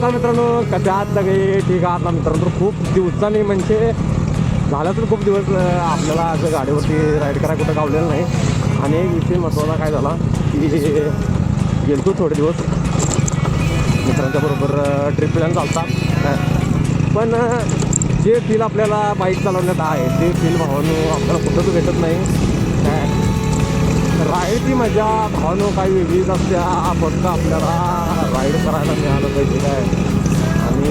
नमस्कार मित्रांनो कसे आहात सगळे? ठीक आहात ना मित्रांनो? तर खूप दिवसांनी म्हणजे झालं तर खूप दिवस आपल्याला असं गाडीवरती राईड करायला कुठं गावलेलं नाही. आणि एक विषय महत्त्वाचा काय झाला की गेलतो थोडे दिवस. मित्रांच्या बरोबर ट्रिप प्लॅन चालता. पण जे फील आपल्याला बाईक चालवण्यात आहे ते फील भावानो आपल्याला कुठंच भेटत नाही. काय राईडची मजा भावानो काही वेगळीच असते. फक्त आपल्याला राईड करायला मिळालं पाहिजे काय? आणि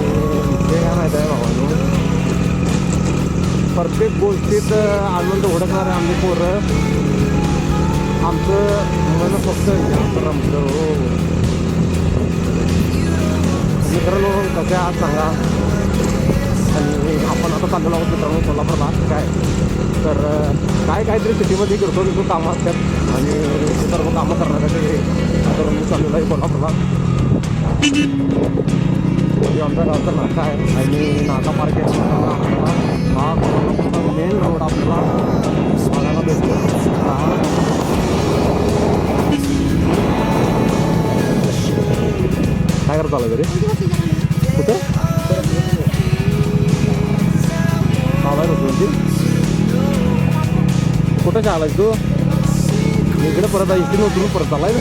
ते काय माहीत आहे भावानो? प्रत्येक गोष्टीत आनंद ओढकणारे आम्ही पोरं. आमचं मन फक्त जास्त हो. मित्रांनो कसे आहात सांगा? आणि आपण आता चाललेलो आहोत मित्रांनो कोल्हापूरला काय? तर काय काहीतरी सिटीमध्ये करतो तिथून कामं असतात. आणि सर्व कामं करण्यासाठी तर मी चाललेलो आहे कोल्हापूरला हे आमच्या गावचा नाका आहे आणि नाका मार्केट हा मेन रोड आपल्याला बघायला भेटतो काय करत आलं घरी कुठं आलाय होती कुठं शाळा तू इकडे परत इकडे उतरून परत आलाय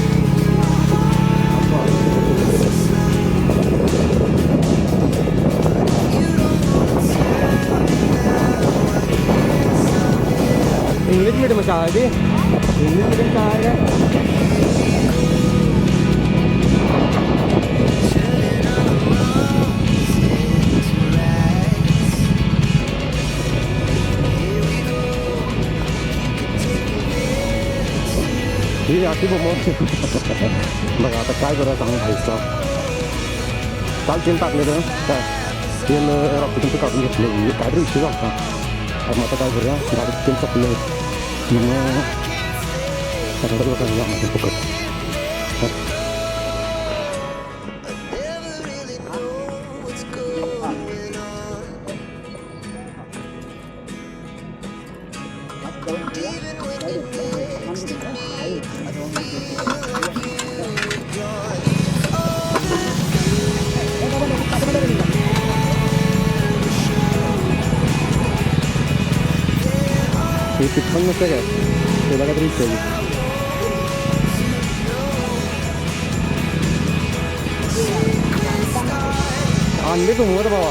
ना इंग्लिश मीडियम शाळा आहे ती इंग्लिश मीडियम शाळा आहे काय ही अशी बघ बघा आता काय करायचं सांगून खायचं काल तेल टाकले तर काय तेल रॉकेटचं काढून घेतलं म्हणजे काहीतरी विषय झाला आणि आता काय करूया गाडीत तेल टाकलं मग आणले तू मोर बाबा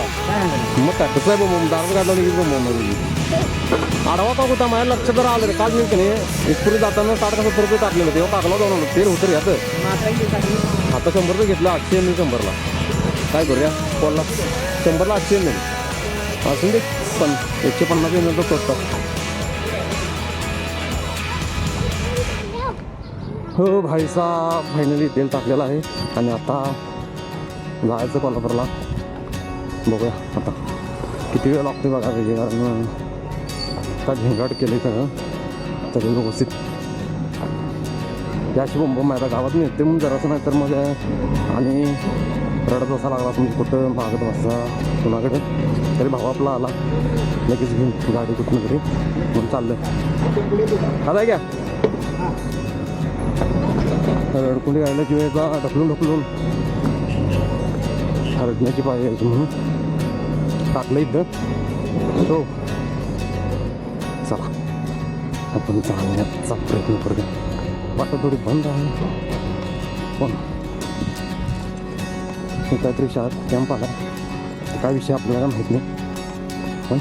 मग कसं आहे बाबा दारू काढला की बाबा आडवा का होता माझ्या लक्षात जर आलं काल मी की नाही इथपुरी जाताना साठ कसं रुपये टाकलेलं तेव्हा टाकला जाऊन तेल होतं रे आता शंभर रुपये घेतलं आठशे मी शंभरला काय करूया कोणला शंभरला आठशे नाही असून दे पण एकशे पन्नास तर स्वस्त हो भाई साहेब फायनली तेल टाकलेलं आहे आणि आता जायचं कोल्हापूरला बघूया. आता किती वेळ लागते बघा पाहिजे कारण आता झिंगाट केली सगळं. तरी व्यवस्थित. याशी बोंब माझ्या गावात नेते म्हणून जरासं नाही तर मग आणि रडत बसा लागला तुम्ही म्हणजे कुठं मागत बसा कुणाकडे? तरी भाऊ आपला आला. लगेच घेऊन गाडी कुठून तरी म्हणून चाललं आता घ्या रडकुंडी गायला किंवा ढकलून ढकलून. हरडण्याची पाय यायची म्हणून टाकलं इथं तो चला. आपण जाण्याचा प्रयत्न करूया. वाटत थोडी बंद आहे. पण काहीतरी शाळेत कॅम्प आला. काय विषय आपल्याला माहीत नाही. पण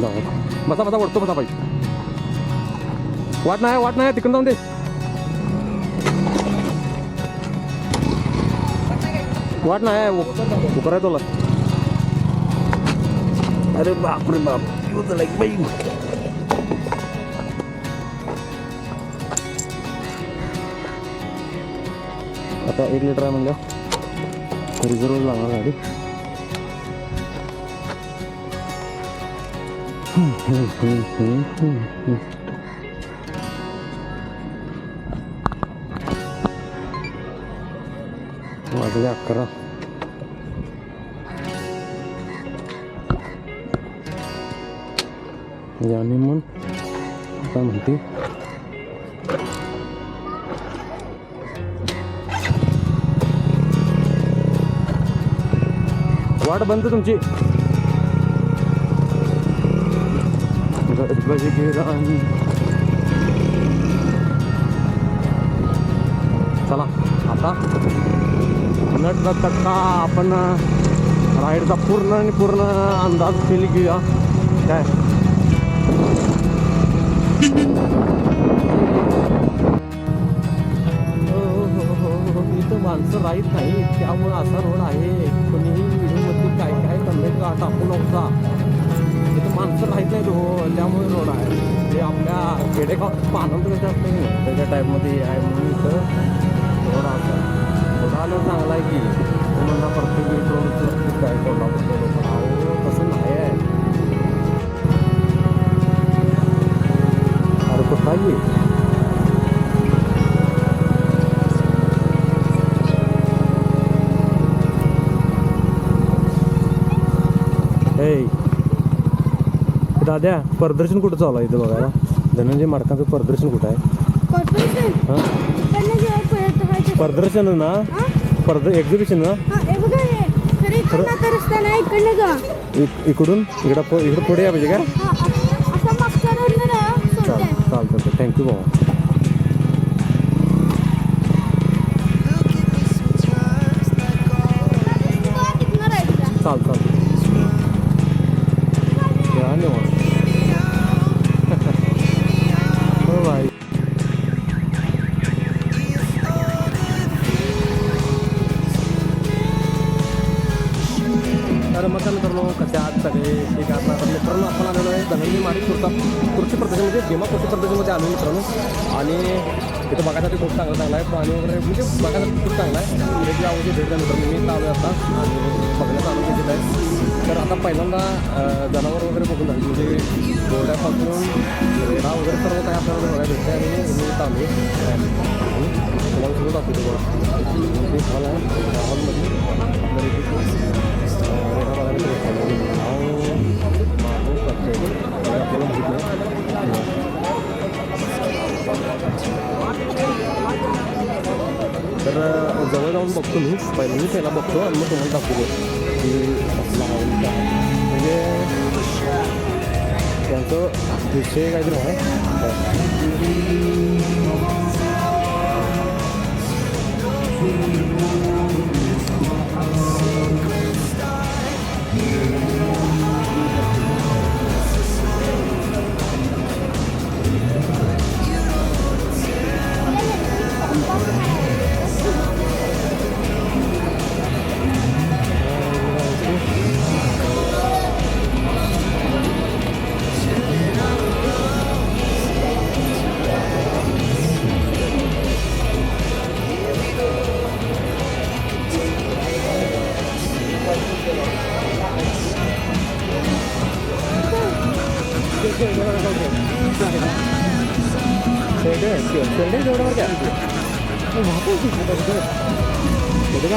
जाऊ बसा बसा वडतो बसा पाहिजे वाट नाही वाट नाही तिकडून जाऊन दे. वाट नाही उकराय तुला. अरे बाप रे बाप युद्ध लाईक बाई. आता एक लिटर आहे म्हणलं. रिझर्व लागणार गाडी. वाजले अकरा याने मग काय म्हणते. वाट बंद तुमची. गजबज गिराणी चला आता. नट तक्का आपण राईडचा पूर्ण आणि पूर्ण अंदाज फील घेऊया. काय? हो, हो, हो, हो. हो. इथं माणसं राहत नाही. त्यामुळं असा रोड आहे. कोणीही व्हिडिओमध्ये काय काय कमेंट का टाकू नव्हता इथं माणसं राहत नाही हो. त्यामुळे रोड आहे. ते आपल्या खेडेगावात पाहणं कसं नाही? त्याच्या टाईपमध्ये आहे म्हणून इथं रोड असा रोड आलं चांगला आहे की. तुम्हाला प्रत्येक वेळी काय अहो तसं नाही आहे. अरे कुठं आहे ए दाद्या प्रदर्शन कुठं चालू आहे इथं बघायला? धनंजय माडकांचं प्रदर्शन कुठं आहे? हां? प्रदर्शन ना? प्रद एक्झिबिशन ना इकडनं इकडं इकडं पुढे या पाहिजे का हा, चालतं थँक्यू भाऊ. मित्रांनो मी चालू आहे आता. आणि बघण्याचा आनंद घेत आहे तर आता पहिल्यांदा अं, जनावर वगैरे बघून झाली म्हणजे घोड्यापासून रेडा वगैरे सर्व काही आपल्याला बघायला भेटते आणि मी चालू आहे आणि तुम्हाला सुद्धा दाखवतो बघा. ते हॉल आहे त्या हॉलमध्ये आपल्याला इथे अं, रेडा बघायला भेटतो नाव मागो करते आपल्याला माहीत नाही. तर जवळ जाऊन बघतो मी. पहिलं मी त्याला बघतो आणि मग तुम्हाला दाखवतो. की कसला आहे. म्हणजे त्यांचं विषय काहीतरी आहे.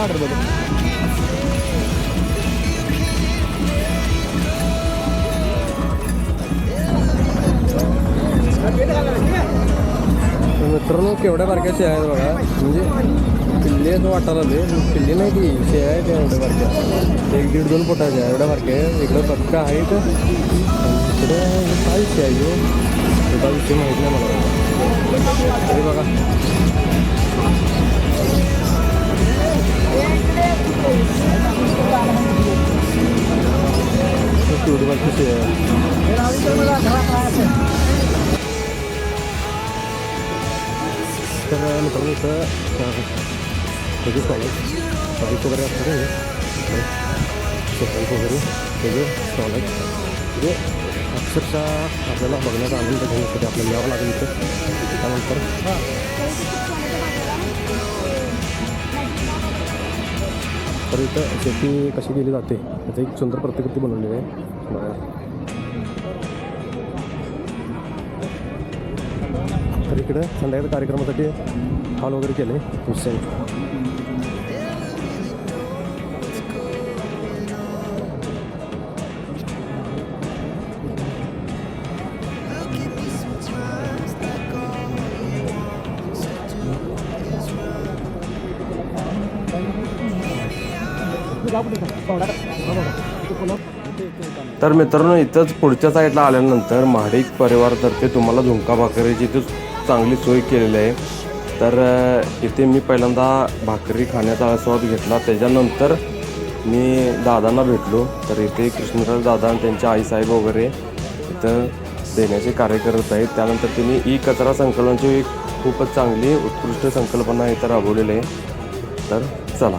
ऑर्डर बघ एवढ्या मित्रांनो केवढ्या आहेत बघा. म्हणजे पिल्ली असं वाटायला किल्ली नाही ती शेळ्या आहेत त्या एवढ्या बारक्या. एक दीड दोन फुटाच्या आहे, एवढ्या बारक्या आहे इकडं पक्का आहेत. आणि तिकडे काय शेळ आहे? एका विषयी माहीत नाही मला. तरी बघा. केवढी बारकी शे आहे तर मित्रांनो इथं त्याचे स्टॉल स्टॉल्स वगैरे असतात हे चप्पल्स वगैरे त्याचे स्टॉल आहेत म्हणजे अक्षरशः आपल्याला बघण्याचा आनंद घेण्यासाठी आपल्याला यावं लागेल इथं त्यानंतर तर इथं शेती कशी केली जाते त्याचं एक सुंदर प्रतिकृती बनवलेली आहे बघा. तर इकडं संध्याकाळी कार्यक्रमासाठी हॉल वगैरे केले निश्चय तर मित्रांनो इथंच पुढच्या साईडला आल्यानंतर महाडिक परिवारातर्फे तुम्हाला झुणका भाकरीची इथे चांगली सोय केलेली आहे. तर इथे मी पहिल्यांदा भाकरी खाण्याचा आस्वाद घेतला. त्याच्यानंतर मी दादांना भेटलो. तर इथे कृष्णराज दादा आणि त्यांच्या आईसाहेब वगैरे इथं देण्याचे कार्य करत आहेत. त्यानंतर त्यांनी ई कचरा संकलनाची एक खूपच चांगली उत्कृष्ट संकल्पना इथं राबवलेली आहे. तर चला.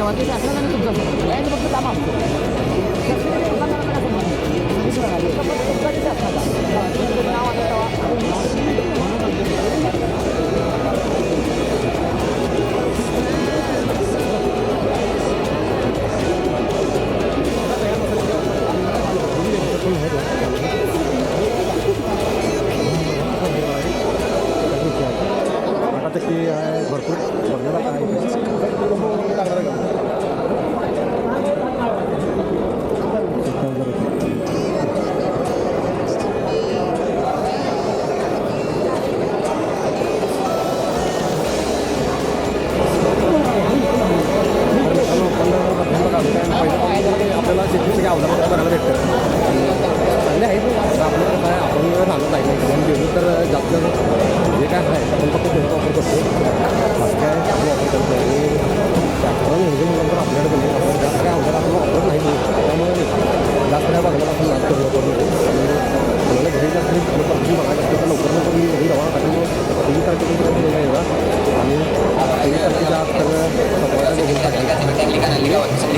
तुमचं नाव कधी ठेवा ते असलं नाही तुमचं यायचं फक्त काम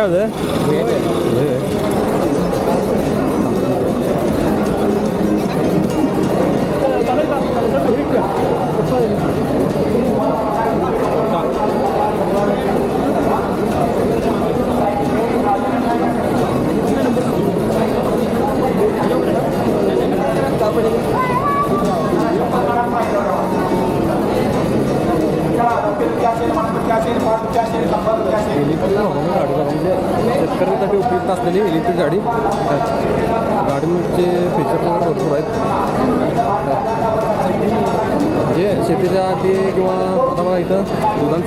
लावायचं. हे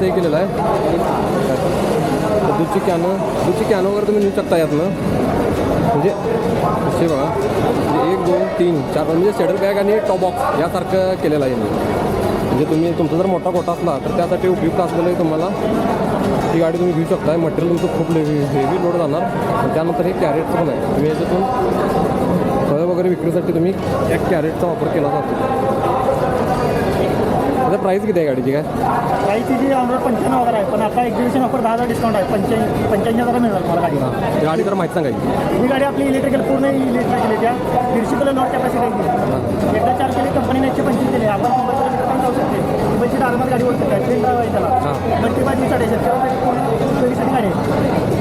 दुधांचंही केलेलं आहे. तर कॅनं दूधची कॅनं वगैरे तुम्ही नेऊ शकता यातनं. म्हणजे असे बघा म्हणजे एक दोन तीन चार म्हणजे सेडल बॅग आणि टॉप बॉक्स यासारखं केलेलं आहे म्हणजे तुम्ही तुमचा जर मोठा कोटा असला तर त्यासाठी उपयुक्त असलेलं तुम्हाला. ही गाडी तुम्ही घेऊ शकता मटेरियल तुमचं खूप हेवी लोड जाणार. त्यानंतर हे कॅरेटचं पण आहे. तुम्ही याच्यातून फळं वगैरे विक्रीसाठी तुम्ही एक कॅरेटचा वापर केला जातो. त्याचा प्राईस किती आहे गाडीची काय? प्राईस जी ऑनरोड पंच्याण्णव हजार आहे पण आता एक्झिबिशन ऑफर दहा हजार डिस्काउंट आहे. पंच्याऐंशी पंच्याऐंशी हजार मिळणार मला गाडी. गाडी तर माहिती सांगायची ही गाडी आपली इलेक्ट्रिकल पूर्ण इलेक्ट्रिकल त्या. दीडशे किलो लॉट कॅपॅसिटी आहे एकदा चार केली कंपनीने एकशे पंचवीस दिले आपण मुंबई किलोमीटर पण जाऊ शकते. मुंबईची नॉर्मल गाडी ओळखते काय ट्रेन त्याला. शेतकऱ्यासाठी पूर्ण उपयोगीसाठी गाडी आहे.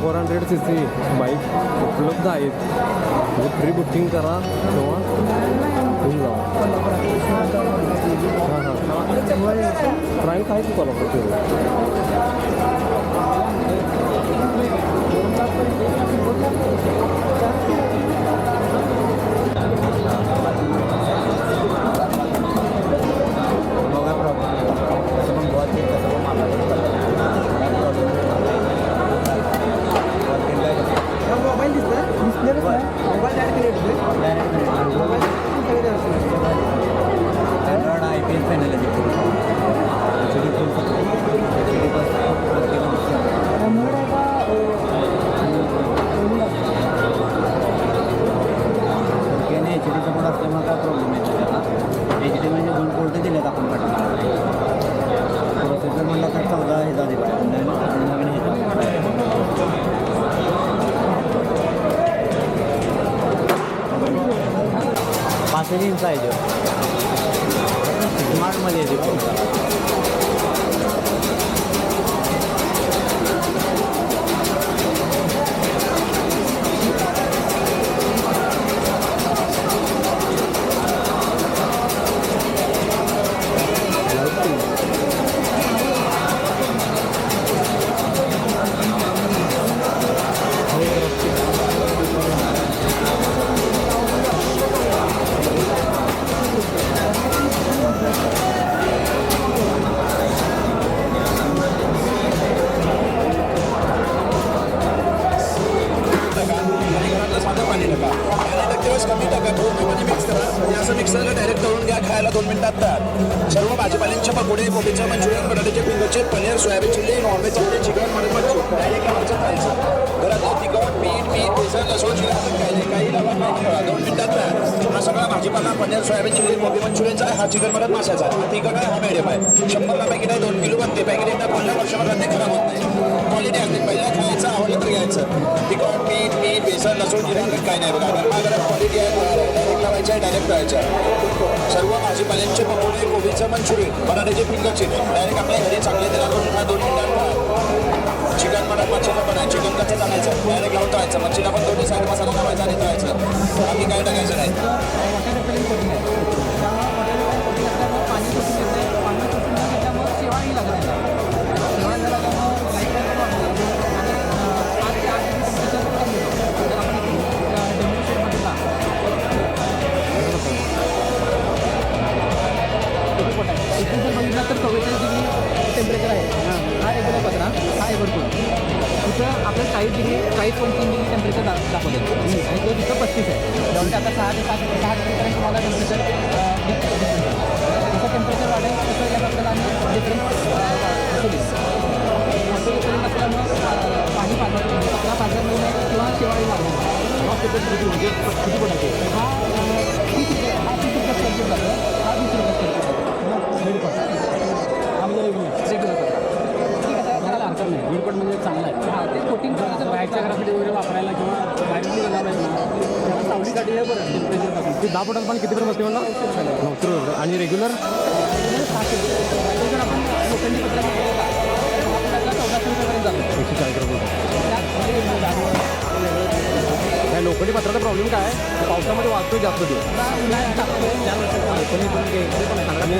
Four hundred C C bike उपलब्ध आहेत. म्हणजे फ्री बुकिंग करा किंवा घेऊन जा हां हां. प्राईस आहे की Kolhapur I P L final भाजीपाला पनीर सोयाबीन चिली कोबी मंचुरियनचा आहे. हा चिकन मटन माशाचा आहे. तिकट आहे हा मिडियम आहे. शंभरला पॅकेट आहे दोन किलो बनते. पॅकेट एकदा पंधरा वर्षभरात ते खराब होत नाही. क्वालिटी असते पहिला खायचं आवडलं तर घ्यायचं. तिकट मीठ मीठ बेसन लसूण जिरा काही नाही बघा. गरमागरम क्वालिटी आहे लावायचं आहे डायरेक्ट करायचं आहे. सर्व भाजीपाल्यांचे पकोडे कोबीचं मंचुरियन बटाट्याचे फिंगर डायरेक्ट आपल्या घरी चांगले त्याला दोन दोन मिनिटात चिकन मटन मच्छीला पण आहे चिकन कसं टाकायचं? डायरेक्ट लावून तळायचं मच्छीला पण दोन्ही साईड मसाला लावायचा आणि तळायचं. बाकी काय टाकायचं नाही. चाळीस डिग्री चाळीस पॉईंट तीन डिग्री टेम्परेचर दा दाखवते आणि तो तिथं पस्तीस आहे. त्यामुळे आता सहा ते सात सहा डिग्रीपर्यंत तुम्हाला टेम्परेचर जसं टेम्परेचर वाढेल तसं यात आपल्याला आम्ही डिफरन्स असल्यामुळं पाणी पाजर कचरा पाजर नाही किंवा शेवाळी लागणार हा किती पडायचे हा हा करायचं घरासाठी वगैरे वापरायला किंवा बाहेर जाणार आहे सावलीसाठी हे बरं. टेम्परेचर टाकून ती दहा फुटात पण किती पर्यंत बसते म्हणला? आणि रेग्युलर जर आपण पत्र चौदाशे जातो एकशे चाळीस रुपये काय लोखंडी पत्राचा प्रॉब्लेम काय? पावसामध्ये वाचतोय जास्त ते उन्हाळ्यात लोखंडी पण ते पण आहे. आणि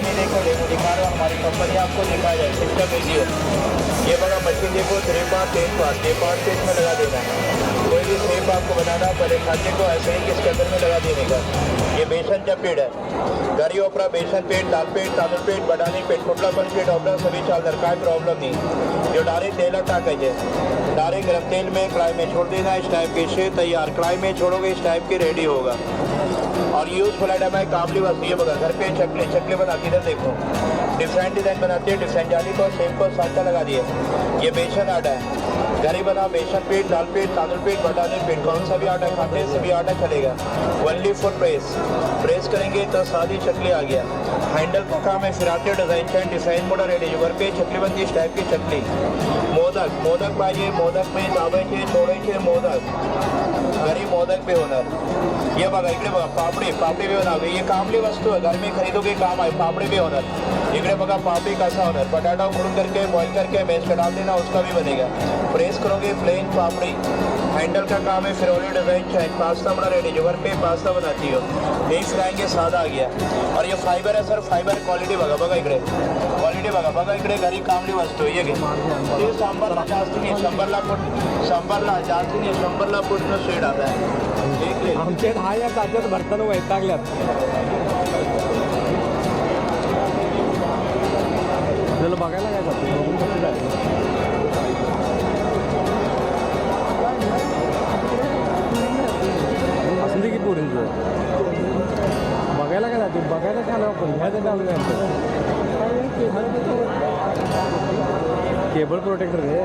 नहीं देखो डेमो दिखा रहा हूँ, हमारी कंपनी आपको दिखाया जाए सिस्टम वीडियो ये बड़ा मशीन देखो थ्री पार्ट टेन पार्ट ये पार्ट पेज में लगा देना है। कोई भी शेप आपको बनाना पहले खाते को, ऐसे ही इसके अंदर में लगा देने का। ये बेसन का पेड़ है। गरी ओपरा, बेसन पेड़, दाल पेड़ तांदूळ पेड़ बडानी पेड़ कुठला पण पेड़ ऑपरा सभी चालणार काय प्रॉब्लम नहीं। जो डायरेक्ट तेल टाकायचे डायरेक्ट गर्म तेल में, कढ़ाई में छोड़ देना, इस टाइप के से तैयार। कढ़ाई में छोड़ोगे, इस टाइप के रेडी होगा। और यूज़ आइटम है काबली बस ये बघा घर पे चकले चकले बनाती है देखो। डिफरेंट डिज़ाइन बनाती है डिफरेंट जाली को शेप को साटा लगा दिए। ये बेसन आटा है। घरी बना, बेसन पीठ दाल पीठ तांदूल पीठ बटाने पीठ कौन सा भी आटा खाते हैं, सभी आटा चलेगा। ओनली फॉर प्रेस प्रेस करेंगे तो सादी चकली आ गया। हैंडल का काम है, फिराते डिज़ाइन चैन डिज़ाइन मोडा रेडी घर पे चकली बनती इस टाइप की चकली। मोदक मोदक पाहिजे, मोदक में दाबायचे तोडायचे मोदक. घरी मोदक भी होणार. ये बघा, इकडे बघा, पापडी पापडी भी होणार. ये कामली वस्तू है घर में खरीदोगे काम है पापड़ी भी होणार. इकडे बघा, पापड़ी कैसा होणार. पटाटा उखड़ून करके बॉईल करके मैश कर. डाल देना उसका भी बनेगा. प्रेस करोगे प्लेन पापड़ी. हैंडल का काम है फिर फिरोली डिज़ाइन चाहिए पास्ता बना रेडी जो घर पे पास्ता बनाती हो. यही फिराएँगे सादा आ गया. और ये फाइबर है सर फाइबर क्वालिटी बघा बघा इकडे. इकडे बघा बघा इकडे घरी कामली वस्तू ये घे. ते शंभरला जास्त नाही शंभरला फूट शंभरला जास्त नाही शंभरला पूर्ण शेड आता. है एक हा या ताज्यात भरताना वैतागल्यात. आपल्याला बघायला काय जातो? बघायला काय जाते? बघायला काय आलो आपण? ह्याचं आलो केबल प्रोटेक्टर रे.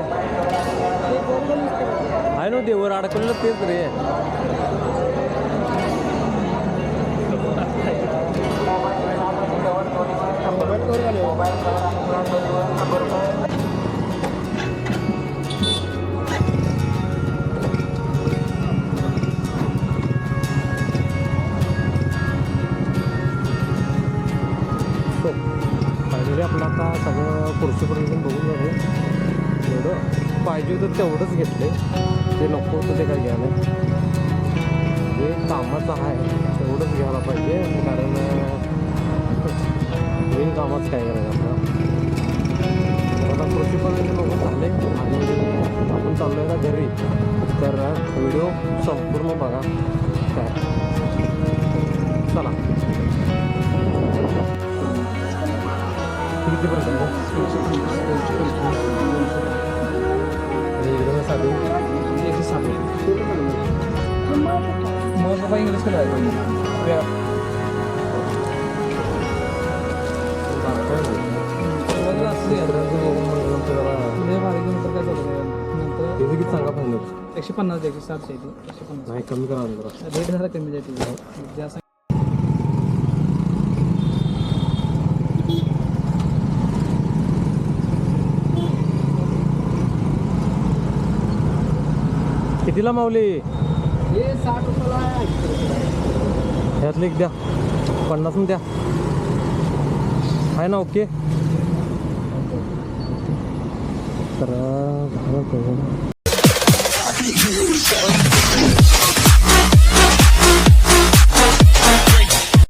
आहे ना ते वर अडकलेलं तेच रे. सगळं खुर्चीपर्यंत बघून झालं एवढं पाहिजे होतं तेवढंच घेतले ते नको होतं ते काही घ्यायला. जे कामाचं आहे तेवढंच घ्यायला पाहिजे. कारण मेन कामाचं काय करायचं आपलं आता कृषीपर्यंत बघून चालले आणि आपण चाललो आहे ना घरी. तर व्हिडिओ संपूर्ण बघा. काय? चला. कितीपर्यंत एकदम साधी एकशे साठ मग बाबा इंग्लिशकडे सुरुवातीला असते पुढे बारीक नंतर काय चालू नंतर किती किती सांगा पाहिजे एकशे पन्नास द्यायची सातशे ती एकशे पन्नास नाही कमी करा जरा रेट झाला कमी जायची जास्त कितीला मावली हे साठ रुपयाला ह्यातले एक द्या. पन्नास द्या. आहे ना ओके? तर